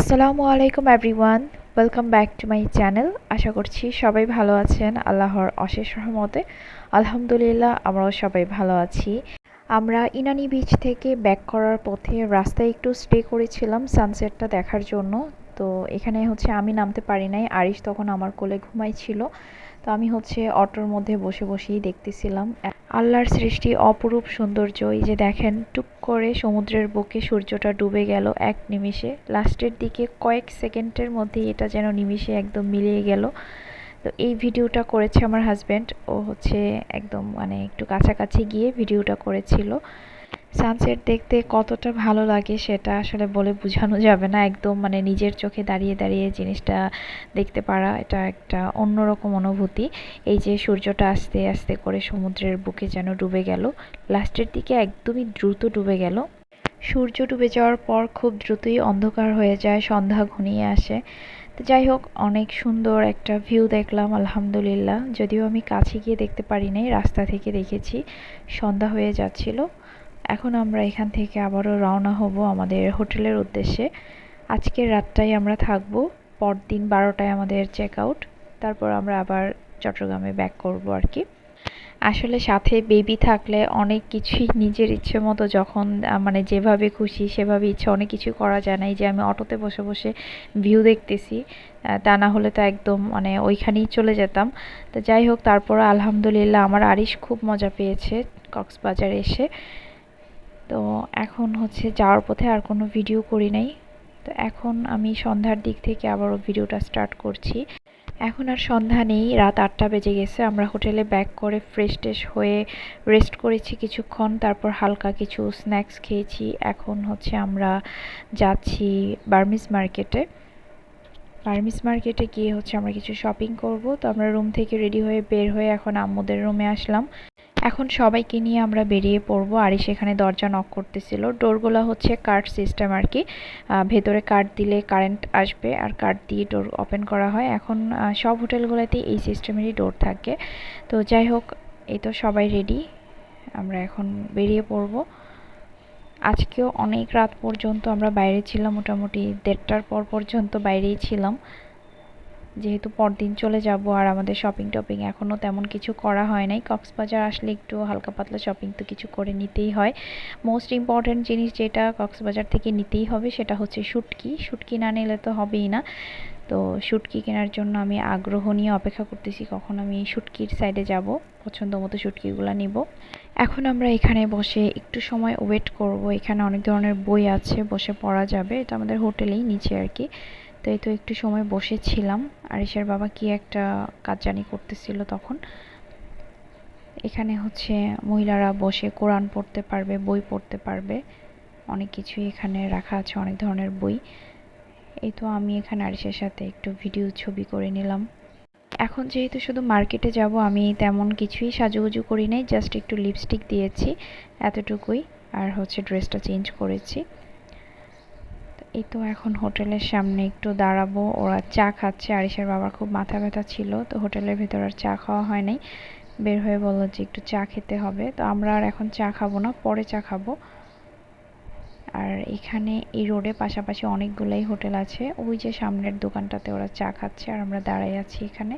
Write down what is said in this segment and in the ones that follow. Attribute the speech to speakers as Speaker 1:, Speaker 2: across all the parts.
Speaker 1: আসসালামু আলাইকুম everyone. Welcome back to my channel আশা করছি সবাই ভালো আছেন। আল্লাহর অশেষ রহমতে। আলহামদুলিল্লাহ, আমরাও সবাই ভালো আছি। আমরা ইনানি বিচ থেকে ব্যাক করার পথে রাস্তায় একটু স্টে করেছিলাম সানসেটটা দেখার জন্য। তো এখানে হচ্ছে আমি নামতে পারি নাই। আরিশ তখন আমার কোলে ঘুমাইছিল তো আমি হচ্ছে অটোর মধ্যে বসে বসেই দেখতেছিলাম। আল্লাহর সৃষ্টি অপরূপ সৌন্দর্য, এই যে দেখেন, টুক করে সমুদ্রের বুকে সূর্যটা ডুবে গেল এক নিমিষে। লাস্টের দিকে কয়েক সেকেন্ডের মধ্যেই এটা যেন নিমিষে একদম মিলিয়ে গেল। তো এই ভিডিওটা করেছে আমার হাজব্যান্ড। ও হচ্ছে একদম মানে একটু কাছাকাছি গিয়ে ভিডিওটা করেছিল। সানসেট দেখতে কতটা ভালো লাগে সেটা আসলে বলে বোঝানো যাবে না। একদম মানে নিজের চোখে দাঁড়িয়ে দাঁড়িয়ে জিনিসটা দেখতে পারা, এটা একটা অন্যরকম অনুভূতি। এই যে সূর্যটা আস্তে আস্তে করে সমুদ্রের বুকে যেন ডুবে গেল, লাস্টের দিকে একদমই দ্রুত ডুবে গেল। সূর্য ডুবে যাওয়ার পর খুব দ্রুতই অন্ধকার হয়ে যায়, সন্ধ্যা ঘনিয়ে আসে। তো যাই হোক, অনেক সুন্দর একটা ভিউ দেখলাম, আলহামদুলিল্লাহ। যদিও আমি কাছে গিয়ে দেখতে পারি নাই রাস্তা থেকে দেখেছি, সন্ধ্যা হয়ে যাচ্ছিল। এখন আমরা এখান থেকে আবারও রওনা হব আমাদের হোটেলের উদ্দেশ্যে। আজকের রাতটাই আমরা থাকব, পরদিন বারোটায় আমাদের চেক আউট তারপর আমরা আবার চট্টগ্রামে ব্যাক করব আর কি। আসলে সাথে বেবি থাকলে অনেক কিছুই নিজের ইচ্ছে মতো যখন মানে যেভাবে খুশি সেভাবে ইচ্ছে, অনেক কিছু করা যায় না। এই যে আমি অটোতে বসে বসে ভিউ দেখতেছি তা না হলে তো একদম মানে ওইখানেই চলে যেতাম। তো যাই হোক তারপর আলহামদুলিল্লাহ আমার আরিশ খুব মজা পেয়েছে কক্সবাজারে এসে। তো এখন হচ্ছে যাওয়ার পথে আর কোনো ভিডিও করি নাই। তো এখন আমি সন্ধ্যার দিক থেকে আবারও ভিডিওটা স্টার্ট করছি। এখন আর সন্ধ্যা নেই, রাত আটটা বেজে গেছে। আমরা হোটেলে ব্যাক করে ফ্রেশ টেশ হয়ে রেস্ট করেছি কিছুক্ষণ, তারপর হালকা কিছু স্ন্যাক্স খেয়েছি। এখন হচ্ছে আমরা যাচ্ছি বার্মিস মার্কেটে। বার্মিস মার্কেটে গিয়ে হচ্ছে আমরা কিছু শপিং করব। তো আমরা রুম থেকে রেডি হয়ে বের হয়ে এখন আম্মুদের রুমে আসলাম। এখন সবাইকে নিয়ে আমরা বেরিয়ে পড়ব। আর সেখানে দরজা নক করতেছিল। ডোরগুলো হচ্ছে কার্ড সিস্টেম আর কি ভেতরে কার্ড দিলে কারেন্ট আসবে আর কার্ড দিয়ে ডোর ওপেন করা হয়। এখন সব হোটেলগুলোতে এই সিস্টেমেরই ডোর থাকে। তো যাই হোক, এই তো সবাই রেডি আমরা এখন বেরিয়ে পড়ব। আজকেও অনেক রাত পর্যন্ত আমরা বাইরে ছিলাম। মোটামুটি দেড়টার পর পর্যন্ত বাইরেই ছিলাম। যেহেতু পরদিন চলে যাব আর আমাদের শপিং টপিং এখনও তেমন কিছু করা হয় নাই। কক্সবাজার আসলে একটু হালকা পাতলা শপিং তো কিছু করে নিতেই হয়। মোস্ট ইম্পর্ট্যান্ট জিনিস যেটা কক্সবাজার থেকে নিতেই হবে সেটা হচ্ছে শুটকি। শুটকি না নিলে তো হবেই না। তো শুটকি কেনার জন্য আমি আগ্রহ নিয়ে অপেক্ষা করতেছি কখন আমি শুটকির সাইডে যাব। পছন্দ মতো শুটকিগুলো নিব। এখন আমরা এখানে বসে একটু সময় ওয়েট করব। এখানে অনেক ধরনের বই আছে, বসে পড়া যাবে। এটা আমাদের হোটেলেই নিচে আর কি। তো এই তো একটু সময় বসেছিলাম। আরিসের বাবা কি একটা কাজ জানি করতেছিল তখন। এখানে হচ্ছে মহিলারা বসে কোরআন পড়তে পারবে, বই পড়তে পারবে। অনেক কিছুই এখানে রাখা আছে, অনেক ধরনের বই। এই তো আমি এখানে আরিসের সাথে একটু ভিডিও ছবি করে নিলাম। এখন যেহেতু শুধু মার্কেটে যাব, আমি তেমন কিছুই সাজুগুজু করি নাই, জাস্ট একটু লিপস্টিক দিয়েছি এতটুকুই। আর হচ্ছে ড্রেসটা চেঞ্জ করেছি। এই তো এখন হোটেলের সামনে একটু দাঁড়াবো। ওরা চা খাচ্ছে। আরিসের বাবার খুব মাথা ব্যথা ছিল, তো হোটেলের ভেতর আর চা খাওয়া হয় নাই। বের হয়ে বলল যে একটু চা খেতে হবে। তো আমরা আর এখন চা খাব না, পরে চা খাব। আর এখানে এই রোডে পাশাপাশি অনেকগুলাই হোটেল আছে। ওই যে সামনের দোকানটাতে ওরা চা খাচ্ছে আর আমরা দাঁড়াই আছি এখানে।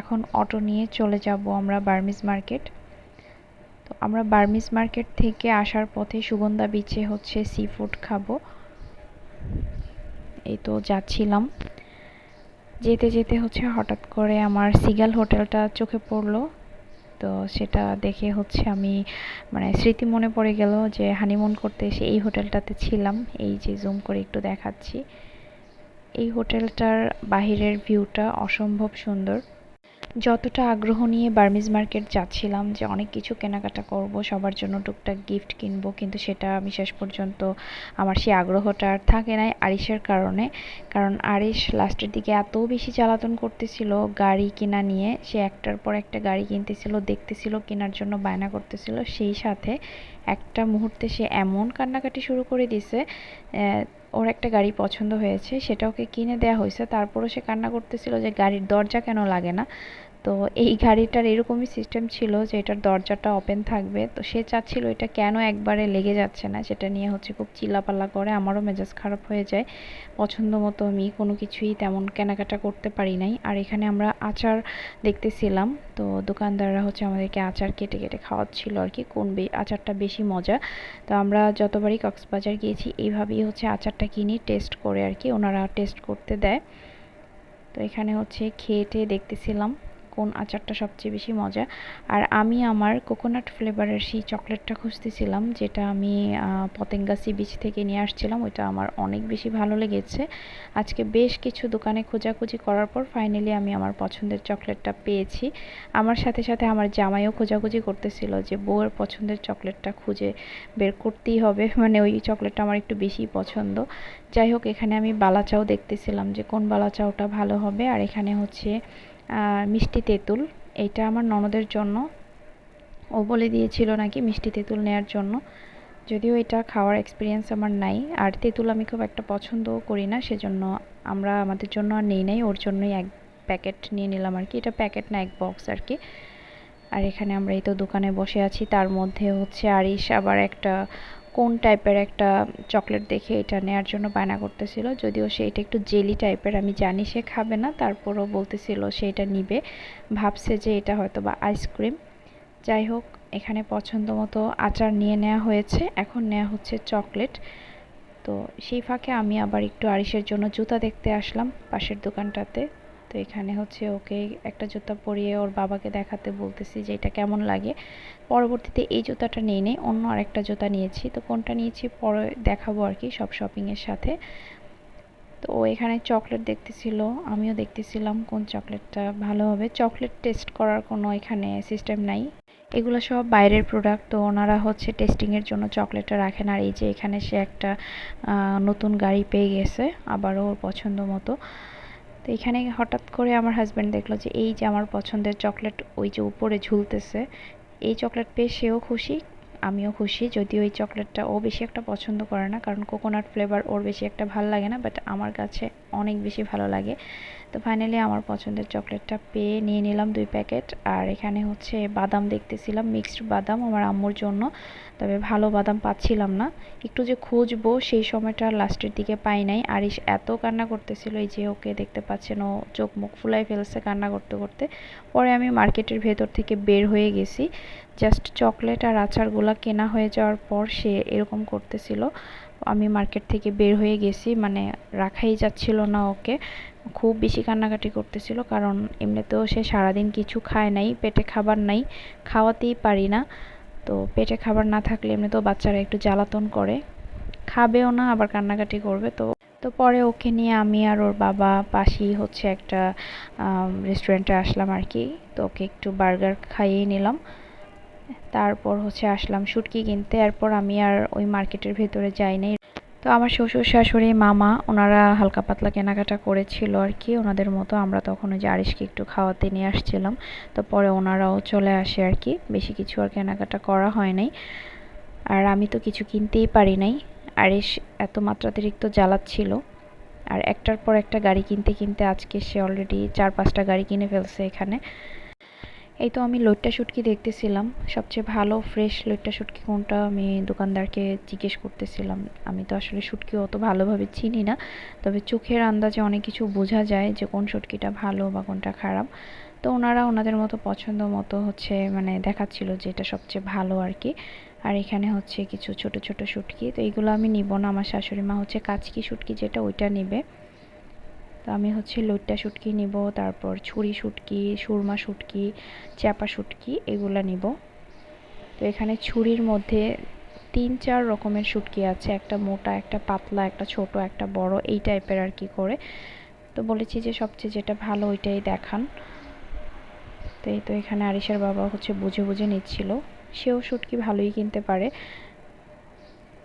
Speaker 1: এখন অটো নিয়ে চলে যাব আমরা বার্মিজ মার্কেট। তো আমরা বার্মিজ মার্কেট থেকে আসার পথে সুগন্ধা বিচে হচ্ছে সি ফুড খাব। এই তো যাচ্ছিলাম। যেতে যেতে হচ্ছে হঠাৎ করে আমার সিগাল হোটেলটা চোখে পড়ল। তো সেটা দেখে হচ্ছে আমি মানে স্মৃতি মনে পড়ে গেল যে হানিমুন করতে এসে এই হোটেলটাতে ছিলাম। এই যে জুম করে একটু দেখাচ্ছি। এই হোটেলটার বাহিরের ভিউটা অসম্ভব সুন্দর। যতটা আগ্রহ নিয়ে বার্মিজ মার্কেট যাচ্ছিলাম যে অনেক কিছু কেনাকাটা করব, সবার জন্য টুকটাক গিফট কিনবো, কিন্তু সেটা আমি শেষ পর্যন্ত আমার সেই আগ্রহটা আর থাকে নাই আরিসের কারণে। কারণ আরিস লাস্টের দিকে এত বেশি জ্বালাতন করতেছিল গাড়ি কেনা নিয়ে, সে একটার পর একটা গাড়ি কিনতেছিল, দেখতেছিল, কেনার জন্য বায়না করতেছিল। সেই সাথে একটা মুহূর্তে সে এমন কান্নাকাটি শুরু করে দিছে ওর একটা গাড়ি পছন্দ হয়েছে সেটা ওকে কিনে দেওয়া হয়েছে। তারপরও সে কান্না করতেছিল যে গাড়ির দরজা কেন লাগে না। তো এই গাড়িটার এরকমই সিস্টেম ছিল যে এটার দরজাটা ওপেন থাকবে। তো সে চাচ্ছিল এটা কেন একবারে লেগে যাচ্ছে না? সেটা নিয়ে হচ্ছে খুব চিল্লাপাল্লা করে। আমারও মেজাজ খারাপ হয়ে যায়। পছন্দ মতো আমি কোনো কিছুই তেমন কেনাকাটা করতে পারি নাই। আর এখানে আমরা আচার দেখতেছিলাম। তো দোকানদাররা হচ্ছে আমাদেরকে আচার কেটে কেটে খাওয়াচ্ছিল আর কি, কোন আচারটা বেশি মজা। তো আমরা যতবারই কক্সবাজার গিয়েছি, এইভাবেই হচ্ছে আচারটা কিনি টেস্ট করে আর কি, ওনারা টেস্ট করতে দেয়। তো এখানে হচ্ছে খেয়ে টেয়ে দেখতেছিলাম। কোন আচারটা সবচেয়ে বেশি মজা। আর আমি আমার কোকোনাট ফ্লেভারের সেই চকলেটটা খুঁজতেছিলাম, যেটা আমি পতেঙ্গা সি বিচ থেকে নিয়ে আসছিলাম, ওইটা আমার অনেক বেশি ভালো লেগেছে। আজকে বেশ কিছু দোকানে খোঁজাখুঁজি করার পর ফাইনালি আমি আমার পছন্দের চকলেটটা পেয়েছি। আমার সাথে সাথে আমার জামাইও খোঁজাখুঁজি করতেছিল যে, বউয়ের পছন্দের চকলেটটা খুঁজে বের করতেই হবে। মানে ওই চকলেটটা আমার একটু বেশি পছন্দ। যাই হোক, এখানে আমি বালাচাও দেখতেছিলাম যে, কোন বালাচাওটা ভালো হবে। আর এখানে হচ্ছে মিষ্টি তেঁতুল। এইটা আমার ননদের জন্য। ও বলে দিয়েছিল নাকি মিষ্টি তেঁতুল নেয়ার জন্য। যদিও এটা খাওয়ার এক্সপিরিয়েন্স আমার নাই। আর তেঁতুল আমি খুব একটা পছন্দও করি না, সেজন্য আমরা আমাদের জন্য আর নেই নাই। ওর জন্যই এক প্যাকেট নিয়ে নিলাম আর কি। এটা প্যাকেট না, এক বক্স আর কি। আর এখানে আমরা এই তো দোকানে বসে আছি। তার মধ্যে হচ্ছে আরিশ, আবার একটা কোন টাইপের একটা চকলেট দেখে এটা নেওয়ার জন্য বায়না করতেছিল? যদিও সে এটা একটু জেলি টাইপের আমি জানি সে খাবে না, তারপরও বলতেছিল সে এটা নিবে। ভাবছে যে এটা হয়তো বা আইসক্রিম যাই হোক, এখানে পছন্দ মতো আচার নিয়ে নেওয়া হয়েছে। এখন নেওয়া হচ্ছে চকলেট তো সেই ফাঁকে আমি আবার একটু আরিসের জন্য জুতা দেখতে আসলাম পাশের দোকানটাতে। তো এখানে হচ্ছে ওকে একটা জুতা পরিয়ে ওর বাবাকে দেখাতে বলতেছি যে এটা কেমন লাগে। পরবর্তীতে এই জুতাটা নিয়ে নেই, অন্য আরেকটা জুতা নিয়েছি। তো কোনটা নিয়েছি পরে দেখাবো আর কি সব শপিংয়ের সাথে। তো এখানে চকলেট দেখতেছিল, আমিও দেখতেছিলাম কোন চকলেটটা ভালো হবে। চকলেট টেস্ট করার কোনো এখানে সিস্টেম নাই। এগুলো সব বাইরের প্রোডাক্ট তো ওনারা হচ্ছে টেস্টিংয়ের জন্য চকলেটটা রাখেন। আর এই যে এখানে সে একটা নতুন গাড়ি পেয়ে গেছে, আবারও ওর পছন্দ মতো। তো এখানে হঠাৎ করে আমার হাজব্যান্ড দেখল যে, এই যে আমার পছন্দের চকলেট ওই যে উপরে ঝুলতেছে, এই চকলেট পেয়ে সেও খুশি, আমিও খুশি। যদিও এই চকলেটটা ও বেশি একটা পছন্দ করে না, কারণ কোকোনাট ফ্লেভার ওর বেশি একটা ভালো লাগে না বাট আমার কাছে অনেক বেশি ভালো লাগে। তো ফাইনালি আমার পছন্দের চকলেটটা পেয়ে নিয়ে নিলাম দুই প্যাকেট। আর এখানে হচ্ছে বাদাম দেখতেছিলাম মিক্সড বাদাম আমার আম্মুর জন্য। তবে ভালো বাদাম পাচ্ছিলাম না। একটু যে খুঁজবো, সেই সময়টা লাস্টের দিকে পাই নাই। আর এত কান্না করতেছিল এই যে ওকে দেখতে পাচ্ছেন, ও চোখ মুখ ফুলাই ফেলছে কান্না করতে করতে। পরে আমি মার্কেটের ভেতর থেকে বের হয়ে গেছি। জাস্ট চকলেট আর আচারগুলা কেনা হয়ে যাওয়ার পর সে এরকম করতেছিল। আমি মার্কেট থেকে বের হয়ে গেছি মানে রাখাই যাচ্ছিল না ওকে। খুব বেশি কান্নাকাটি করতেছিল, কারণ এমনিতেও সে সারাদিন কিছু খায় নাই, পেটে খাবার নাই, খাওয়াতেই পারি না। তো পেটে খাবার না থাকলে এমনিতেও বাচ্চারা একটু জ্বালাতন করে। খাবেও না, আবার কান্নাকাটি করবে। তো তো পরে ওকে নিয়ে আমি আর ওর বাবা পাশেই হচ্ছে একটা রেস্টুরেন্টে আসলাম আর কি। তো ওকে একটু বার্গার খাইয়ে নিলাম। তারপর হচ্ছে আসলাম শুটকি কিনতে। এরপর আমি আর ওই মার্কেটের ভেতরে যাইনি তো আমার শ্বশুর শাশুড়ি, মামা, ওনারা হালকা পাতলা কেনাকাটা করেছিল আর কি। ওনাদের মতো আমরা তখন ওই যে আরিশকে একটু খাওয়াতে নিয়ে আসছিলাম। তো পরে ওনারাও চলে আসে আর কি। বেশি কিছু আর কেনাকাটা করা হয় নাই। আর আমি তো কিছু কিনতেই পারি নাই। আরিশ এত মাত্রাতিরিক্ত জ্বালাচ্ছিল। আর একটার পর একটা গাড়ি কিনতে কিনতে আজকে সে অলরেডি চার পাঁচটা গাড়ি কিনে ফেলছে এখানে। এই তো আমি লইট্টা শুটকি দেখতেছিলাম। সবচেয়ে ভালো ফ্রেশ লইট্টা শুটকি কোনটা আমি দোকানদারকে জিজ্ঞেস করতেছিলাম। আমি তো আসলে শুটকি অত ভালোভাবে চিনি না, তবে চোখের আন্দাজে অনেক কিছু বোঝা যায় যে কোন শুটকিটা ভালো বা কোনটা খারাপ। তো ওনারা ওনাদের মতো পছন্দ মতো হচ্ছে মানে দেখাচ্ছিল যে এটা সবচেয়ে ভালো আর কি। আর এখানে হচ্ছে কিছু ছোট ছোট শুটকি। তো এইগুলো আমি নিব না, আমার শাশুড়ি মা হচ্ছে কাচকি শুটকি যেটা ওইটা নেবে। তো আমি হচ্ছে লইট্টা শুটকি নিব, তারপর ছুরি শুটকি, সুরমা শুটকি, চ্যাপা শুটকি এগুলো নিব। তো এখানে ছুরির মধ্যে তিন চার রকমের শুটকি আছে, একটা মোটা, একটা পাতলা, একটা ছোট, একটা বড়, এই টাইপের আর কি করে। তো বলেছি যে সবচেয়ে যেটা ভালো ওইটাই দেখান। তো এই তো এখানে আরিসের বাবা হচ্ছে বুঝে বুঝে নিচ্ছিল। সেও শুটকি ভালোই কিনতে পারে।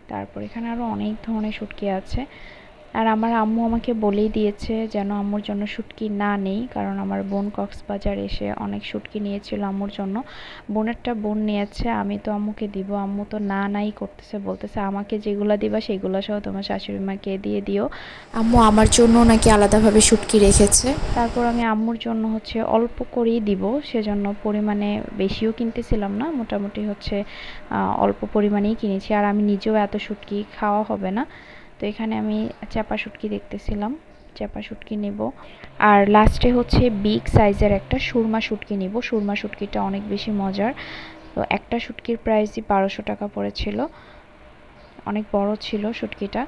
Speaker 1: তারপর এখানে আরও অনেক ধরনের শুটকি আছে। আর আমার আম্মু আমাকে বলেই দিয়েছে যেন আম্মুর জন্য শুটকি না নেই কারণ আমার বোন কক্সবাজার এসে অনেক শুটকি নিয়েছিল আম্মুর জন্য। বোনেরটা বোন নিয়েছে আমি তো আম্মুকে দিব আম্মু তো না নাই করতেছে বলতেছে আমাকে যেগুলো দিবা সেগুলো সহ তোমার শাশুড়ি মাকে দিয়ে দিও।
Speaker 2: আম্মু আমার জন্য নাকি আলাদাভাবে শুটকি রেখেছে?
Speaker 1: তারপর আমি আম্মুর জন্য হচ্ছে অল্প করেই দিব সেজন্য পরিমাণে বেশিও কিনতেছিলাম না মোটামুটি হচ্ছে অল্প পরিমাণেই কিনেছি। আর আমি নিজেও এত শুটকি খাওয়া হবে না। তো এখানে আমি চাপা শুটকি দেখতেছিলাম। চাপা শুটকি নেব। আর লাস্টে হচ্ছে বিগ সাইজের একটা সুরমা শুটকি নেব। সুরমা শুটকিটা অনেক বেশি মজার। তো একটা শুটকির প্রাইসই বারোশো টাকা পড়েছিল। অনেক বড় ছিল শুটকিটা।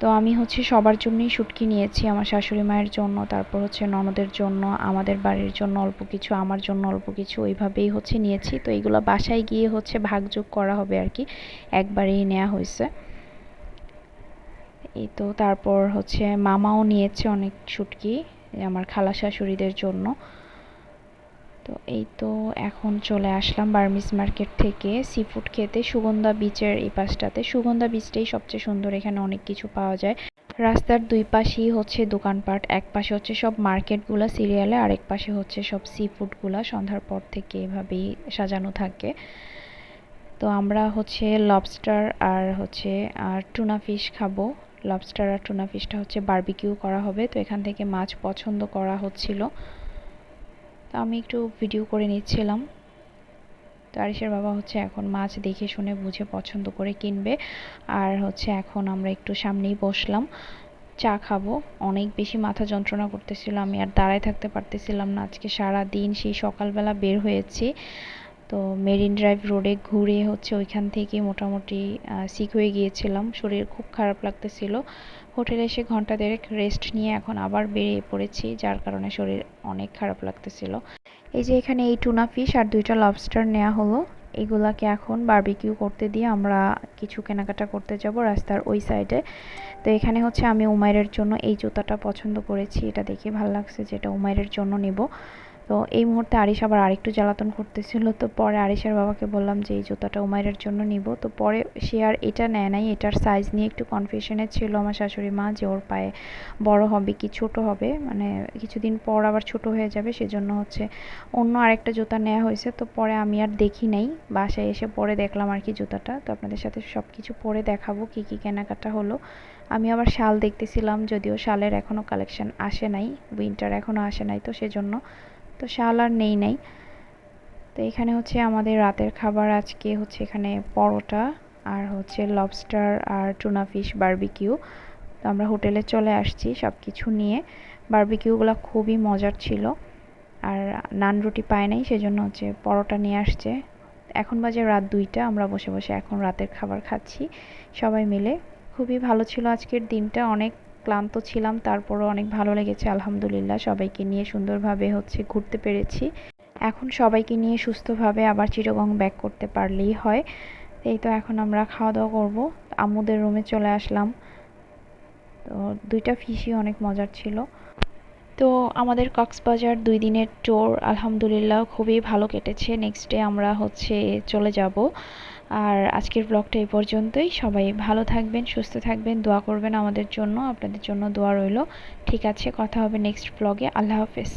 Speaker 1: তো আমি হচ্ছে সবার জন্যই শুটকি নিয়েছি। আমার শাশুড়ি মায়ের জন্য, তারপর হচ্ছে ননদের জন্য, আমাদের বাড়ির জন্য অল্প কিছু, আমার জন্য অল্প কিছু, ওইভাবেই হচ্ছে নিয়েছি। তো এইগুলো বাসায় গিয়ে হচ্ছে ভাগযোগ করা হবে আর কি। একবারেই নেওয়া হয়েছে। এই তো তারপর হচ্ছে মামাও নিয়েছে অনেক শুটকি আমার খালা শাশুড়িদের জন্য। তো এই তো এখন চলে আসলাম বার্মিস মার্কেট থেকে। সি ফুড খেতে সুগন্ধা বিচের এই পাশটাতে। সুগন্ধা বিচটাই সবচেয়ে সুন্দর, এখানে অনেক কিছু পাওয়া যায়। রাস্তার দুই পাশেই হচ্ছে দোকানপাট, এক পাশে হচ্ছে সব মার্কেটগুলো, সিরিয়ালে, আরেক পাশে হচ্ছে সব সি ফুডগুলো সন্ধ্যার পর থেকে এভাবেই সাজানো থাকে। তো আমরা হচ্ছে লবস্টার আর হচ্ছে, আর টুনা ফিশ খাব। লবস্টার আর টুনা ফিশটা হচ্ছে বারবিকিউ করা হবে। তো এখান থেকে মাছ পছন্দ করা হচ্ছিল। তো আমি একটু ভিডিও করে নিচ্ছিলাম। তো আরিসের বাবা হচ্ছে এখন মাছ দেখে শুনে বুঝে পছন্দ করে কিনবে। আর হচ্ছে এখন আমরা একটু সামনেই বসলাম। চা খাব। অনেক বেশি মাথা যন্ত্রণা করতেছিল। আমি আর দাঁড়ায় থাকতে পারতেছিলাম না। আজকে সারা দিন সেই সকালবেলা বের হয়েছি। তো মেরিন ড্রাইভ রোডে ঘুরে হচ্ছে ওইখান থেকে মোটামুটি সিক হয়ে গিয়েছিলাম। শরীর খুব খারাপ লাগতেছিল। হোটেলে এসে ঘণ্টা দেড়েক রেস্ট নিয়ে এখন আবার বেরিয়ে পড়েছি, যার কারণে শরীর অনেক খারাপ লাগতেছিল। এই যে এখানে এই টুনা ফিশ আর দুইটা লবস্টার নেওয়া হলো। এগুলাকে এখন বারবিকিউ করতে দিয়ে আমরা কিছু কেনাকাটা করতে যাব রাস্তার ওই সাইডে তো এখানে হচ্ছে আমি উমাইরের জন্য এই জুতাটা পছন্দ করেছি। এটা দেখে ভালো লাগছে যেটা উমাইরের জন্য নেব। তো এই মুহূর্তে আরিশ আবার আরেকটু জ্বালাতন করতেছিল। তো পরে আরিশের বাবাকে বললাম যে, এই জুতাটা উমাইরের জন্য নিব। তো পরে সে আর এটা নেয় নাই। এটার সাইজ নিয়ে একটু কনফিউশনে ছিল আমার শাশুড়ি মা যে, ওর পায়ে বড় হবে কি ছোট হবে? মানে কিছুদিন পর আবার ছোট হয়ে যাবে, সেজন্য হচ্ছে অন্য আরেকটা জুতা নেওয়া হয়েছে। তো পরে আমি আর দেখি নাই। বাসায় এসে পরে দেখলাম আর কি জুতাটা। তো আপনাদের সাথে সব কিছু পরে দেখাবো কি কি কেনাকাটা হলো। আমি আবার শাল দেখতেছিলাম, যদিও শালের এখনও কালেকশন আসে নাই। উইন্টার এখনও আসে নাই, তো সেজন্য তো শাল আর নেই নাই। তো এখানে হচ্ছে আমাদের রাতের খাবার, আজকে হচ্ছে এখানে পরোটা আর হচ্ছে লবস্টার আর টুনা ফিশ বারবিকিউ তো আমরা হোটেলে চলে আসছি সব কিছু নিয়ে বারবিকিউগুলো খুবই মজার ছিল আর নান রুটি পায় নাই, সেজন্য হচ্ছে পরোটা নিয়ে আসছে। এখন বাজে রাত দুইটা, আমরা বসে বসে এখন রাতের খাবার খাচ্ছি। সবাই মিলে খুবই ভালো ছিল আজকের দিনটা, অনেক ক্লান্ত ছিলাম, তারপরও অনেক ভালো লেগেছে, আলহামদুলিল্লাহ। সবাইকে নিয়ে সুন্দরভাবে হচ্ছে ঘুরতে পেরেছি। এখন সবাইকে নিয়ে সুস্থভাবে আবার চিরগং ব্যাক করতে পারলেই হয়। এই তো এখন আমরা খাওয়া দাওয়া করব। আম্মুদের রুমে চলে আসলাম। তো দুইটা ফিশই অনেক মজার ছিল। তো আমাদের কক্সবাজার দুই দিনের ট্যুর আলহামদুলিল্লাহ, খুবই ভালো কেটেছে। নেক্সট ডে আমরা হচ্ছে চলে যাব। আর আজকের ব্লগটা এই পর্যন্তই। সবাই ভালো থাকবেন, সুস্থ থাকবেন, দোয়া করবেন আমাদের জন্য, আপনাদের জন্য দোয়া রইল। ঠিক আছে, কথা হবে নেক্সট ব্লগে আল্লাহ হাফেজ।